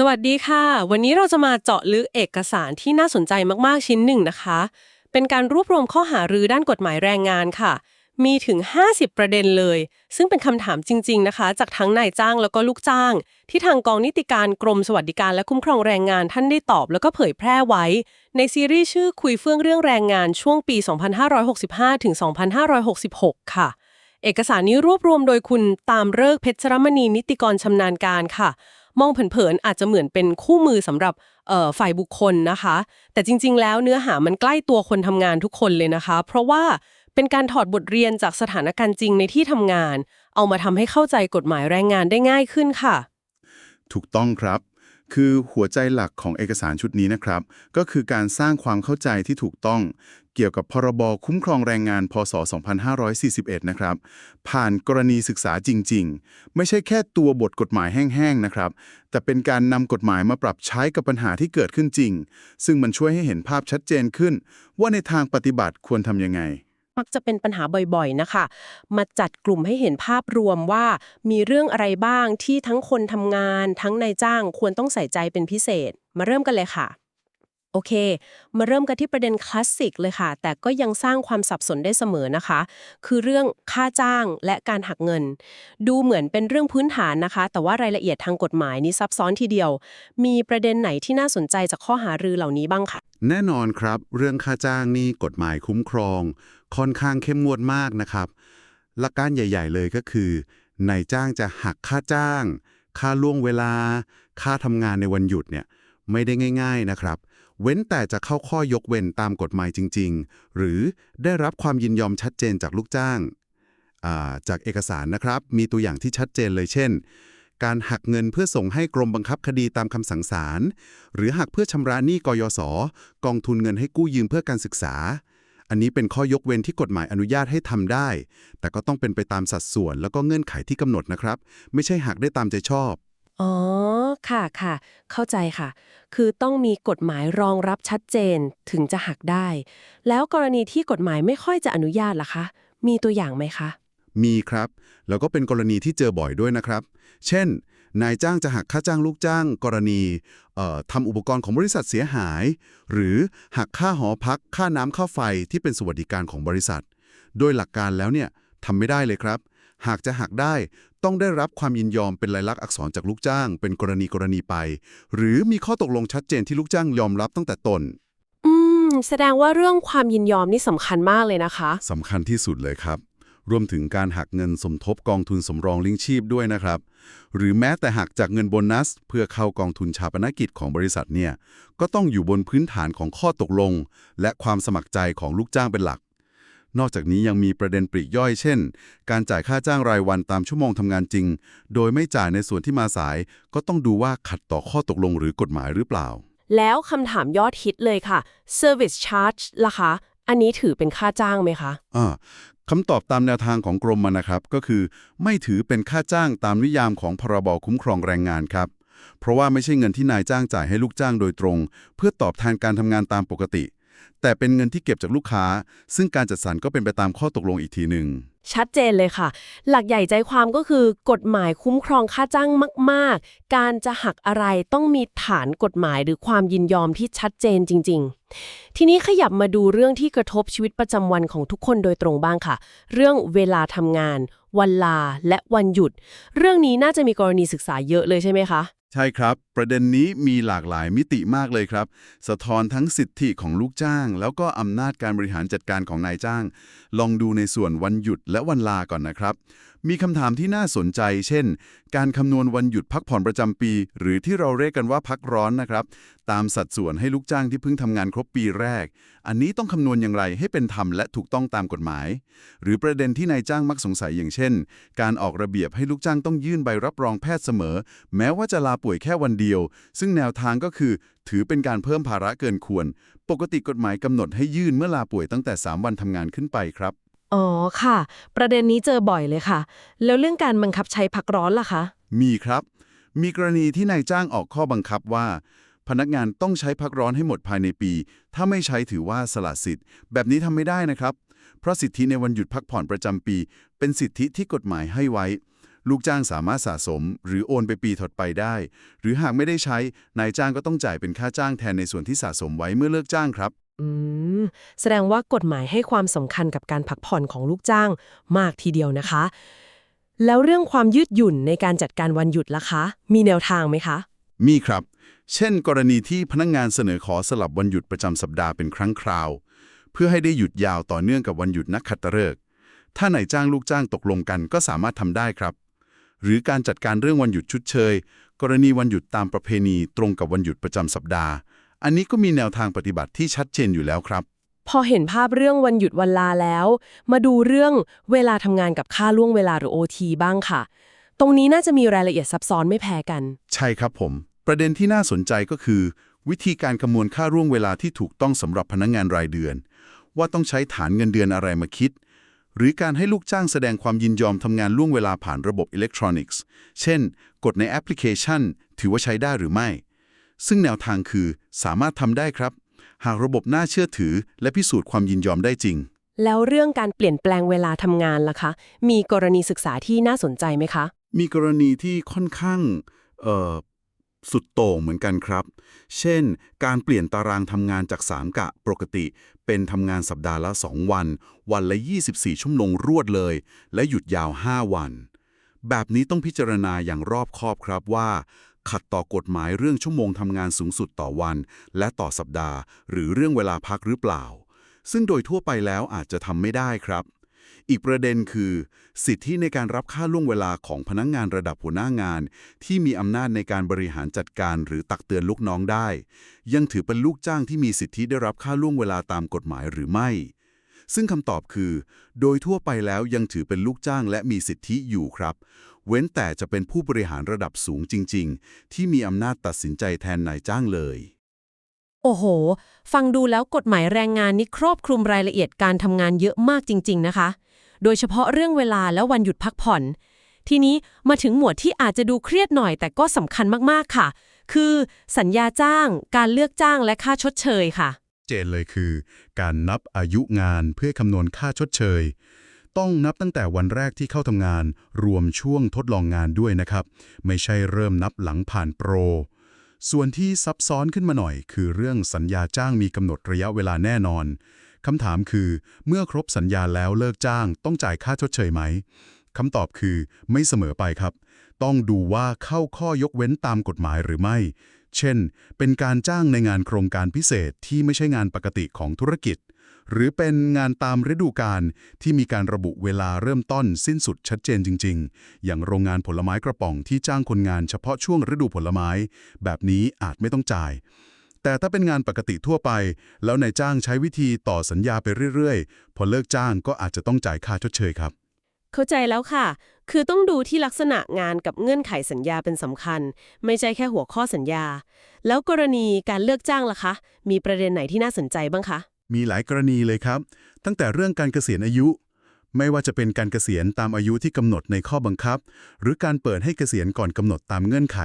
สวัสดีค่ะ วันนี้เราจะมาเจาะลึกเอกสารที่น่าสนใจมากๆชิ้นหนึ่งนะคะ เป็นการรวบรวมข้อหารือด้านกฎหมายแรงงานค่ะ มีถึง 50 ประเด็นเลย ซึ่งเป็นคำถามจริง ๆนะคะ จากทั้งนายจ้างแล้วก็ลูกจ้าง ที่ทางกองนิติการกรมสวัสดิการและคุ้มครองแรงงานท่านได้ตอบแล้วก็เผยแพร่ไว้ ในซีรีส์ชื่อคุยเฟื่องเรื่องแรงงานช่วงปี 2565ถึง2566 ค่ะ เอกสารนี้รวบรวมโดยคุณตามเลิกเพชรมณีนิติกรชำนาญการค่ะ มองเผินๆอาจจะเหมือนเป็นคู่มือสำหรับฝ่ายบุคคลนะคะ แต่จริง ๆ แล้วเนื้อหามันใกล้ตัวคนทำงานทุกคนเลยนะคะ เพราะว่าเป็นการถอดบทเรียนจากสถานการณ์จริงในที่ทำงาน เอามาทำให้เข้าใจกฎหมายแรงงานได้ง่ายขึ้นค่ะ ถูกต้องครับ คือหัวใจหลักของเอกสารชุดนี้นะครับ ก็คือการสร้างความเข้าใจที่ถูกต้อง เกี่ยวกับพรบคุ้มครองแรงงาน พศ 2541 นะครับ ผ่านกรณีศึกษาจริง ๆ ไม่ใช่แค่ตัวบทกฎหมายแห้งๆ นะครับ แต่เป็นการนำกฎหมายมาปรับใช้กับปัญหาที่เกิดขึ้นจริง ซึ่งมันช่วยให้เห็นภาพชัดเจนขึ้น ว่าในทางปฏิบัติควรทำยังไง มักจะเป็นปัญหาบ่อยๆนะคะ มาจัดกลุ่มให้เห็นภาพรวมว่ามีเรื่องอะไรบ้างที่ทั้งคนทำงาน ทั้งนายจ้างควรต้องใส่ใจเป็นพิเศษ มาเริ่มกันเลยค่ะ โอเค มาเริ่มกันที่ประเด็นคลาสสิกเลยค่ะ แต่ก็ยังสร้างความสับสนได้เสมอนะคะ คือเรื่องค่าจ้างและการหักเงิน ดูเหมือนเป็นเรื่องพื้นฐานนะคะ แต่ว่ารายละเอียดทางกฎหมายนี้ซับซ้อนทีเดียว มีประเด็นไหนที่น่าสนใจจากข้อหารือเหล่านี้บ้างคะแน่นอนครับ เรื่องค่าจ้างนี่กฎหมายคุ้มครอง ค่อนข้างเข้มงวดมากนะครับ หลักการใหญ่ ๆ เลยก็คือนายจ้างจะหักค่าจ้าง ค่าล่วงเวลา ค่าทำงานในวันหยุดเนี่ยไม่ได้ง่าย ๆนะครับ เว้นแต่จะเข้าข้อยกเว้นตามกฎหมายจริง ๆ หรือได้รับความยินยอมชัดเจนจากลูกจ้างาจากเอกสารนะครับ มีตัวอย่างที่ชัดเจนเลยเช่น การหักเงินเพื่อส่งให้กรมบังคับคดีตามคำสั่งศาลหรือหักเพื่อชำระหนี้กยศกองทุนเงินให้กู้ยืมเพื่อการศึกษา อันนี้เป็นข้อยกเว้นที่กฎหมายอนุญาตให้ทำได้ แต่ก็ต้องเป็นไปตามสัดส่วนแล้วก็เงื่อนไขที่กำหนดนะครับ ไม่ใช่หักได้ตามใจชอบ อ๋อ ค่ะค่ะ เข้าใจค่ะ คือต้องมีกฎหมายรองรับชัดเจนถึงจะหักได้ แล้วกรณีที่กฎหมายไม่ค่อยจะอนุญาตล่ะคะ มีตัวอย่างไหมคะ มีครับ แล้วก็เป็นกรณีที่เจอบ่อยด้วยนะครับ เช่น นายจ้างจะหักค่าจ้างลูกจ้าง กรณีเอ่อทำอุปกรณ์ของบริษัทเสียหาย หรือหักค่าหอพัก ค่าน้ำค่าไฟที่เป็นสวัสดิการของบริษัท โดยหลักการแล้วเนี่ยทำไม่ได้เลยครับ หากจะหักได้ต้องได้รับความยินยอมเป็นลายลักษณ์อักษรจากลูกจ้าง เป็นกรณีกรณีไป หรือมีข้อตกลงชัดเจนที่ลูกจ้างยอมรับตั้งแต่ต้นอืมแสดงว่าเรื่องความยินยอมนี่สำคัญมากเลยนะคะสำคัญที่สุดเลยครับ รวมถึงการหักเงินสมทบกองทุนสำรองเลี้ยงชีพด้วยนะครับ หรือแม้แต่หักจากเงินโบนัส เพื่อเข้ากองทุนชาปนกิจของบริษัทเนี่ยก็ต้องอยู่บนพื้นฐานของข้อตกลง และความสมัครใจของลูกจ้างเป็นหลัก นอกจากนี้ยังมีประเด็นปลีกย่อยเช่น การจ่ายค่าจ้างรายวันตามชั่วโมงทำงานจริง โดยไม่จ่ายในส่วนที่มาสาย ก็ต้องดูว่าขัดต่อข้อตกลงหรือกฎหมายหรือเปล่า แล้วคำถามยอดฮิตเลยค่ะ service charge ล่ะคะ อันนี้ถือเป็นค่าจ้างไหมคะอ่าคำตอบตามแนวทางของกรมมานะครับ ก็คือ ไม่ถือเป็นค่าจ้างตามนิยามของพรบคุ้มครองแรงงานครับ เพราะว่าไม่ใช่เงินที่นายจ้างจ่ายให้ลูกจ้างโดยตรง เพื่อตอบแทนการทำงานตามปกติ แต่เป็นเงินที่เก็บจากลูกค้า ซึ่งการจัดสรรก็เป็นไปตามข้อตกลงอีกทีหนึ่ง ชัดเจนเลยค่ะ หลักใหญ่ใจความก็คือกฎหมายคุ้มครองค่าจ้างมาก ๆ การจะหักอะไรต้องมีฐานกฎหมายหรือความยินยอมที่ชัดเจนจริง ๆ ทีนี้ขยับมาดูเรื่องที่กระทบชีวิตประจำวันของทุกคนโดยตรงบ้างค่ะ เรื่องเวลาทำงาน วันลาและวันหยุด เรื่องนี้น่าจะมีกรณีศึกษาเยอะเลยใช่ไหมคะ ใช่ครับ ประเด็นนี้มีหลากหลายมิติมากเลยครับ สะท้อนทั้งสิทธิของลูกจ้าง แล้วก็อำนาจการบริหารจัดการของนายจ้าง ลองดูในส่วนวันหยุดและวันลาก่อนนะครับ มีคำถามที่น่าสนใจ เช่น การคำนวณวันหยุดพักผ่อนประจำปี หรือที่เราเรียกกันว่าพักร้อนนะครับ ตามสัดส่วนให้ลูกจ้างที่เพิ่งทำงานครบปีแรก อันนี้ต้องคำนวณอย่างไรให้เป็นธรรมและถูกต้องตามกฎหมาย หรือประเด็นที่นายจ้างมักสงสัยอย่างเช่น การออกระเบียบให้ลูกจ้างต้องยื่นใบรับรองแพทย์เสมอ แม้ว่าจะลาป่วยแค่วันเดียว ซึ่งแนวทางก็คือ ถือเป็นการเพิ่มภาระเกินควร ปกติกฎหมายกำหนดให้ยื่นเมื่อลาป่วยตั้งแต่ 3 วันทำงานขึ้นไปครับ อ๋อค่ะ ประเด็นนี้เจอบ่อยเลยค่ะ แล้วเรื่องการบังคับใช้พักร้อนล่ะคะ มีครับ มีกรณีที่นายจ้างออกข้อบังคับว่า พนักงานต้องใช้พักร้อนให้หมดภายในปี ถ้าไม่ใช้ถือว่าสละสิทธิ์ แบบนี้ทำไม่ได้นะครับ เพราะสิทธิในวันหยุดพักผ่อนประจำปี เป็นสิทธิที่กฎหมายให้ไว้ ลูกจ้างสามารถสะสม หรือโอนไปปีถัดไปได้ หรือหากไม่ได้ใช้นายจ้างก็ต้องจ่ายเป็นค่าจ้างแทนในส่วนที่สะสมไว้เมื่อเลิกจ้างครับ อืม แสดงว่ากฎหมายให้ความสำคัญกับการพักผ่อนของลูกจ้างมากทีเดียวนะคะ แล้วเรื่องความยืดหยุ่นในการจัดการวันหยุดล่ะคะ มีแนวทางไหมคะ มีครับ เช่น กรณีที่พนักงงานเสนอขอสลับวันหยุดประจำสัปดาห์เป็นครั้งคราว เพื่อให้ได้หยุดยาวต่อเนื่องกับวันหยุดนักขัตฤกษ์ถ้านายจ้างลูกจ้างตกลงกันก็สามารถทำได้ครับ หรือการจัดการเรื่องวันหยุดชุดเชย กรณีวันหยุดตามประเพณีตรงกับวันหยุดประจำสัปดาห์ อันนี้ก็มีแนวทางปฏิบัติที่ชัดเจนอยู่แล้วครับ พอเห็นภาพเรื่องวันหยุดวันลาแล้ว มาดูเรื่องเวลาทำงานกับค่าล่วงเวลาหรือ OT บ้างค่ะ ตรงนี้น่าจะมีรายละเอียดซับซ้อนไม่แพ้กัน ใช่ครับผม ประเด็นที่น่าสนใจก็คือ วิธีการคำนวณค่าร่วงเวลาที่ถูกต้องสำหรับพนักงงานรายเดือน ว่าต้องใช้ฐานเงินเดือนอะไรมาคิด หรือการให้ลูกจ้างแสดงความยินยอมทำงานล่วงเวลาผ่านระบบอิเล็กทรอนิกส์ เช่น กดในแอปพลิเคชัน ถือว่าใช้ได้หรือไม่ ซึ่งแนวทางคือสามารถทำได้ครับ หากระบบน่าเชื่อถือ และพิสูจน์ความยินยอมได้จริง แล้วเรื่องการเปลี่ยนแปลงเวลาทำงานล่ะคะ มีกรณีศึกษาที่น่าสนใจไหมคะ มีกรณีที่ค่อนข้างเอ่อสุดโต่งเหมือนกันครับ เช่น การเปลี่ยนตารางทำงานจาก 3 กะปกติ เป็นทำงานสัปดาห์ละ 2 วัน วันละ 24 ชั่วโมงรวดเลย และหยุดยาว 5 วัน แบบนี้ต้องพิจารณาอย่างรอบคอบครับว่า ขัดต่อกฎหมายเรื่องชั่วโมงทำงานสูงสุดต่อวัน และต่อสัปดาห์ หรือเรื่องเวลาพักหรือเปล่า ซึ่งโดยทั่วไปแล้วอาจจะทำไม่ได้ครับ อีกประเด็นคือ สิทธิในการรับค่าล่วงเวลาของพนักงงานระดับหัวหน้างาน ที่มีอำนาจในการบริหารจัดการหรือตักเตือนลูกน้องได้ ยังถือเป็นลูกจ้างที่มีสิทธิได้รับค่าล่วงเวลาตามกฎหมายหรือไม่ ซึ่งคำตอบคือ โดยทั่วไปแล้วยังถือเป็นลูกจ้างและมีสิทธิอยู่ครับ เว้นแต่จะเป็นผู้บริหารระดับสูงจริง ๆ ที่มีอำนาจตัดสินใจแทนนายจ้างเลย โอ้โห ฟังดูแล้วกฎหมายแรงงานนี่ครอบคลุมรายละเอียดการทำงานเยอะมากจริง ๆ นะคะ โดยเฉพาะเรื่องเวลาและวันหยุดพักผ่อน ทีนี้มาถึงหมวดที่อาจจะดูเครียดหน่อย แต่ก็สำคัญมากๆค่ะ คือ สัญญาจ้าง การเลือกจ้างและค่าชดเชยค่ะ เจนเลยคือ การนับอายุงานเพื่อคำนวณค่าชดเชย ต้องนับตั้งแต่วันแรกที่เข้าทำงาน รวมช่วงทดลองงานด้วยนะครับ ไม่ใช่เริ่มนับหลังผ่านโปร ส่วนที่ซับซ้อนขึ้นมาหน่อย คือเรื่องสัญญาจ้างมีกำหนดระยะเวลาแน่นอนคำถามคือ เมื่อครบสัญญาแล้วเลิกจ้าง ต้องจ่ายค่าชดเชยไหมคำตอบคือไม่เสมอไปครับ ต้องดูว่าเข้าข้อยกเว้นตามกฎหมายหรือไม่ เช่น เป็นการจ้างในงานโครงการพิเศษที่ไม่ใช่งานปกติของธุรกิจ หรือเป็นงานตามฤดูกาลที่มีการระบุเวลาเริ่มต้นสิ้นสุดชัดเจนจริง ๆ อย่างโรงงานผลไม้กระป๋องที่จ้างคนงานเฉพาะช่วงฤดูผลไม้ แบบนี้อาจไม่ต้องจ่าย แต่ถ้าเป็นงานปกติทั่วไป แล้วนายจ้างใช้วิธีต่อสัญญาไปเรื่อยๆ พอเลิกจ้างก็อาจจะต้องจ่ายค่าชดเชยครับ เข้าใจแล้วค่ะ คือต้องดูที่ลักษณะงานกับเงื่อนไขสัญญาเป็นสำคัญ ไม่ใช่แค่หัวข้อสัญญา แล้วกรณีการเลือกจ้างล่ะคะ มีประเด็นไหนที่น่าสนใจบ้างคะ มีหลายกรณีเลยครับ ตั้งแต่เรื่องการเกษียณอายุ ไม่ว่าจะเป็นการเกษียณตามอายุที่กำหนดในข้อบังคับ หรือการเปิดให้เกษียณก่อนกำหนดตามเงื่อนไข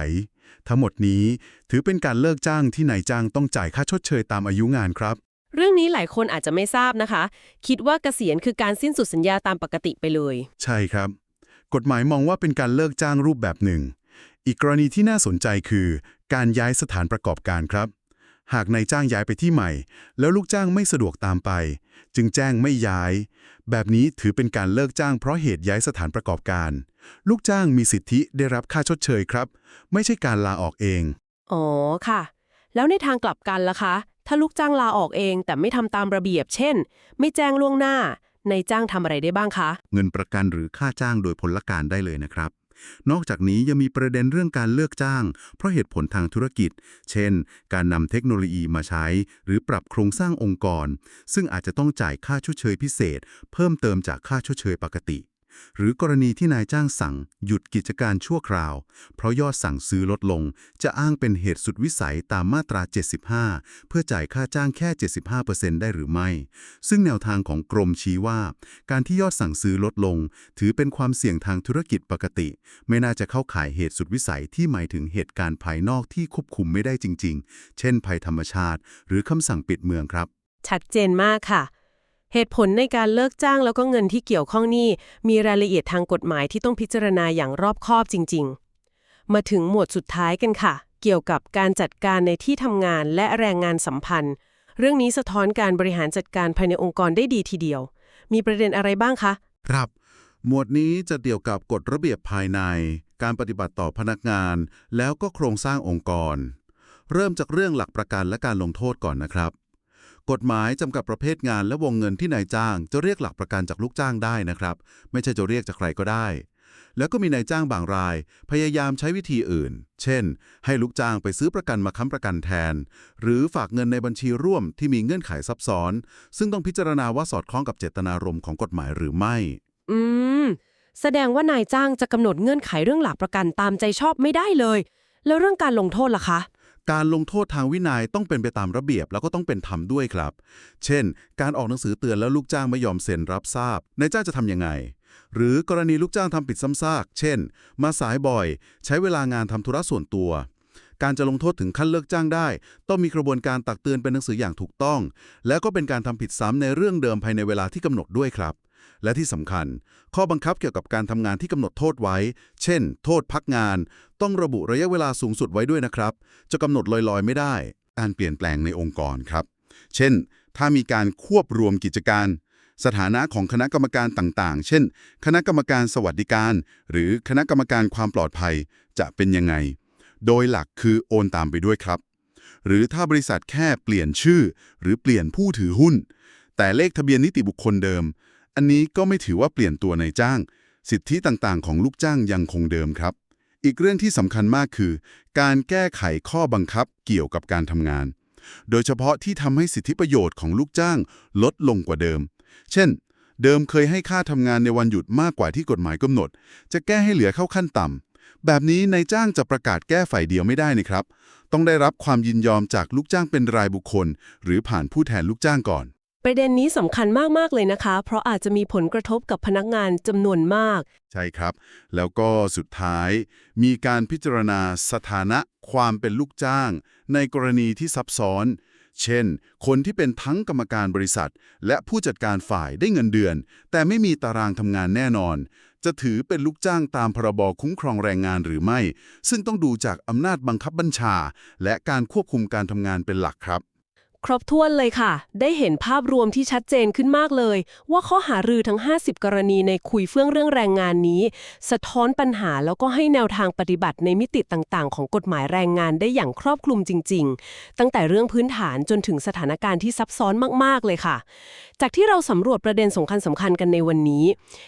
ทั้งหมดนี้ถือเป็นการเลิกจ้างที่นายจ้างต้องจ่ายค่าชดเชยตามอายุงานครับ เรื่องนี้หลายคนอาจจะไม่ทราบนะคะ คิดว่าเกษียณคือการสิ้นสุดสัญญาตามปกติไปเลย ใช่ครับ กฎหมายมองว่าเป็นการเลิกจ้างรูปแบบหนึ่ง อีกกรณีที่น่าสนใจคือ การย้ายสถานประกอบการครับ หากนายจ้างย้ายไปที่ใหม่ แล้วลูกจ้างไม่สะดวกตามไป จึงแจ้งไม่ย้าย แบบนี้ถือเป็นการเลิกจ้างเพราะเหตุย้ายสถานประกอบการ ลูกจ้างมีสิทธิได้รับค่าชดเชยครับ ไม่ใช่การลาออกเอง อ๋อค่ะ แล้วในทางกลับกันล่ะคะ ถ้าลูกจ้างลาออกเองแต่ไม่ทำตามระเบียบ เช่น ไม่แจ้งล่วงหน้านายจ้างทำอะไรได้บ้างคะ เงินประกันหรือค่าจ้างโดยพลการได้เลยนะครับ นอกจากนี้ยังมีประเด็นเรื่องการเลือกจ้าง เพราะเหตุผลทางธุรกิจ เช่น การนำเทคโนโลยีมาใช้ หรือปรับโครงสร้างองค์กร ซึ่งอาจจะต้องจ่ายค่าชดเชยพิเศษ เพิ่มเติมจากค่าชดเชยปกติ หรือกรณีที่นายจ้างสั่งหยุดกิจการชั่วคราว เพราะยอดสั่งซื้อลดลง จะอ้างเป็นเหตุสุดวิสัยตามมาตรา 75 เพื่อจ่ายค่าจ้างแค่ 75%ได้หรือไม่ ซึ่งแนวทางของกรมชี้ว่า การที่ยอดสั่งซื้อลดลง ถือเป็นความเสี่ยงทางธุรกิจปกติ ไม่น่าจะเข้าข่ายเหตุสุดวิสัยที่หมายถึงเหตุการณ์ภายนอกที่ควบคุมไม่ได้จริง ๆ เช่น ภัยธรรมชาติ หรือคำสั่งปิดเมืองครับ ชัดเจนมากค่ะ เหตุผลในการเลิกจ้างแล้วก็เงินที่เกี่ยวข้องนี่มีรายละเอียดทางกฎหมายที่ต้องพิจารณาอย่างรอบคอบจริง ๆ มาถึงหมวดสุดท้ายกันค่ะ เกี่ยวกับการจัดการในที่ทำงานและแรงงานสัมพันธ์ เรื่องนี้สะท้อนการบริหารจัดการภายในองค์กรได้ดีทีเดียว มีประเด็นอะไรบ้างคะ ครับ หมวดนี้จะเกี่ยวกับกฎระเบียบภายใน การปฏิบัติต่อพนักงาน แล้วก็โครงสร้างองค์กร เริ่มจากเรื่องหลักประกันและการลงโทษก่อนนะครับ กฎหมายจำกัดประเภทงานและวงเงินที่นายจ้าง จะเรียกหลักประกันจากลูกจ้างได้นะครับ ไม่ใช่จะเรียกจากใครก็ได้ แล้วก็มีนายจ้างบางราย พยายามใช้วิธีอื่น เช่น ให้ลูกจ้างไปซื้อประกันมาค้ำประกันแทน หรือฝากเงินในบัญชีร่วมที่มีเงื่อนไขซับซ้อน ซึ่งต้องพิจารณาว่าสอดคล้องกับเจตนารมณ์ของกฎหมายหรือไม่ อืม แสดงว่านายจ้างจะกำหนดเงื่อนไขเรื่องหลักประกันตามใจชอบไม่ได้เลย แล้วเรื่องการลงโทษล่ะคะ การลงโทษทางวินัยต้องเป็นไปตามระเบียบแล้วก็ต้องเป็นธรรมด้วยครับ เช่น การออกหนังสือเตือนแล้วลูกจ้างไม่ยอมเซ็นรับทราบนายจ้างจะทำยังไง หรือกรณีลูกจ้างทำผิดซ้ำซาก เช่น มาสายบ่อย ใช้เวลางานทำธุระส่วนตัว การจะลงโทษถึงขั้นเลิกจ้างได้ ต้องมีกระบวนการตักเตือนเป็นหนังสืออย่างถูกต้อง แล้วก็เป็นการทำผิดซ้ำในเรื่องเดิมภายในเวลาที่กำหนดด้วยครับ และที่สำคัญ ข้อบังคับเกี่ยวกับการทำงานที่กำหนดโทษไว้ เช่น โทษพักงาน ต้องระบุระยะเวลาสูงสุดไว้ด้วยนะครับ จะกำหนดลอยๆ ไม่ได้ การเปลี่ยนแปลงในองค์กรครับ เช่น ถ้ามีการควบรวมกิจการ สถานะของคณะกรรมการต่างๆ เช่น คณะกรรมการสวัสดิการ หรือคณะกรรมการความปลอดภัยจะเป็นยังไง โดยหลักคือโอนตามไปด้วยครับ หรือถ้าบริษัทแค่เปลี่ยนชื่อ หรือเปลี่ยนผู้ถือหุ้น แต่เลขทะเบียนนิติบุคคลเดิม อันนี้ก็ไม่ถือว่าเปลี่ยนตัวนายจ้าง สิทธิต่างๆ ของลูกจ้างยังคงเดิมครับ อีกเรื่องที่สำคัญมากคือ การแก้ไขข้อบังคับเกี่ยวกับการทำงาน โดยเฉพาะที่ทำให้สิทธิประโยชน์ของลูกจ้างลดลงกว่าเดิม เช่น เดิมเคยให้ค่าทำงานในวันหยุดมากกว่าที่กฎหมายกำหนด จะแก้ให้เหลือเข้าขั้นต่ำแบบนี้นายจ้างจะประกาศแก้ฝ่ายเดียวไม่ได้นะครับ ต้องได้รับความยินยอมจากลูกจ้างเป็นรายบุคคล หรือผ่านผู้แทนลูกจ้างก่อน ประเด็นนี้สำคัญมาก ๆ เลยนะคะ เพราะอาจจะมีผลกระทบกับพนักงานจำนวนมาก ใช่ครับ แล้วก็สุดท้าย มีการพิจารณาสถานะความเป็นลูกจ้าง ในกรณีที่ซับซ้อน เช่น คนที่เป็นทั้งกรรมการบริษัท และผู้จัดการฝ่ายได้เงินเดือน แต่ไม่มีตารางทำงานแน่นอน จะถือเป็นลูกจ้างตามพรบคุ้มครองแรงงานหรือไม่ ซึ่งต้องดูจากอำนาจบังคับบัญชา และการควบคุมการทำงานเป็นหลักครับ ครบถ้วนเลยค่ะ ได้เห็นภาพรวมที่ชัดเจนขึ้นมากเลย ว่าข้อหารือทั้ง 50 กรณีในคุยเฟื่องเรื่องแรงงานนี้ สะท้อนปัญหาแล้วก็ให้แนวทางปฏิบัติในมิติต่างๆ ของกฎหมายแรงงานได้อย่างครอบคลุมจริง ๆ ตั้งแต่เรื่องพื้นฐานจนถึงสถานการณ์ที่ซับซ้อนมากๆเลยค่ะ จากที่เราสำรวจประเด็นสำคัญสำคัญกันในวันนี้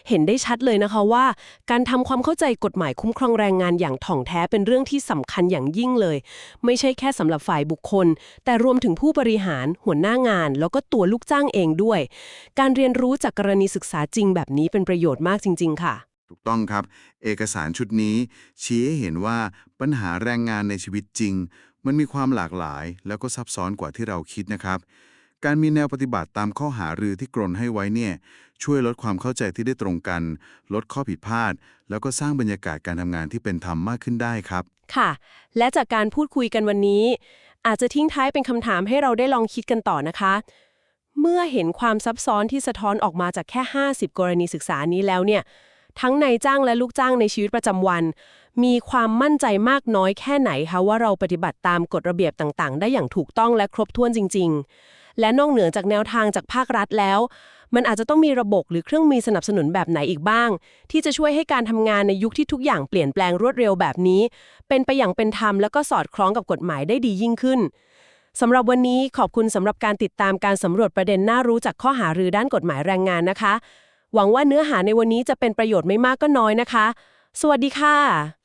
เห็นได้ชัดเลยนะคะว่า การทำความเข้าใจกฎหมายคุ้มครองแรงงานอย่างถ่องแท้เป็นเรื่องที่สำคัญอย่างยิ่งเลย ไม่ใช่แค่สำหรับฝ่ายบุคคล แต่รวมถึงผู้บริหาร หัวหน้างาน แล้วก็ตัวลูกจ้างเองด้วย การเรียนรู้จากกรณีศึกษาจริงแบบนี้เป็นประโยชน์มากจริง ๆ ค่ะถูกต้องครับ เอกสารชุดนี้ชี้ให้เห็นว่าปัญหาแรงงานในชีวิตจริง มันมีความหลากหลาย แล้วก็ซับซ้อนกว่าที่เราคิดนะครับ การมีแนวปฏิบัติตามข้อหารือที่กรนให้ไว้เนี่ย ช่วยลดความเข้าใจที่ได้ตรงกัน ลดข้อผิดพลาด แล้วก็สร้างบรรยากาศการทำงานที่เป็นธรรมมากขึ้นได้ครับ ค่ะ และจากการพูดคุยกันวันนี้ อาจจะทิ้งท้ายเป็นคำถามให้เราได้ลองคิดกันต่อนะคะ เมื่อเห็นความซับซ้อนที่สะท้อนออกมาจากแค่ 50 กรณีศึกษานี้แล้วเนี่ย ทั้งนายจ้างและลูกจ้างในชีวิตประจำวัน มีความมั่นใจมากน้อยแค่ไหนคะว่าเราปฏิบัติตามกฎระเบียบต่างๆ ได้อย่างถูกต้องและครบถ้วนจริง ๆ และนอกเหนือจากแนวทางจากภาครัฐแล้ว มันอาจจะต้องมีระบบหรือเครื่องมือสนับสนุนแบบไหนอีกบ้าง ที่จะช่วยให้การทำงานในยุคที่ทุกอย่างเปลี่ยนแปลงรวดเร็วแบบนี้ เป็นไปอย่างเป็นธรรมแล้วก็สอดคล้องกับกฎหมายได้ดียิ่งขึ้นสำหรับวันนี้ขอบคุณสำหรับการติดตามการสำรวจประเด็นน่ารู้จากข้อหารือด้านกฎหมายแรงงานนะคะ หวังว่าเนื้อหาในวันนี้จะเป็นประโยชน์ไม่มากก็น้อยนะคะ สวัสดีค่ะ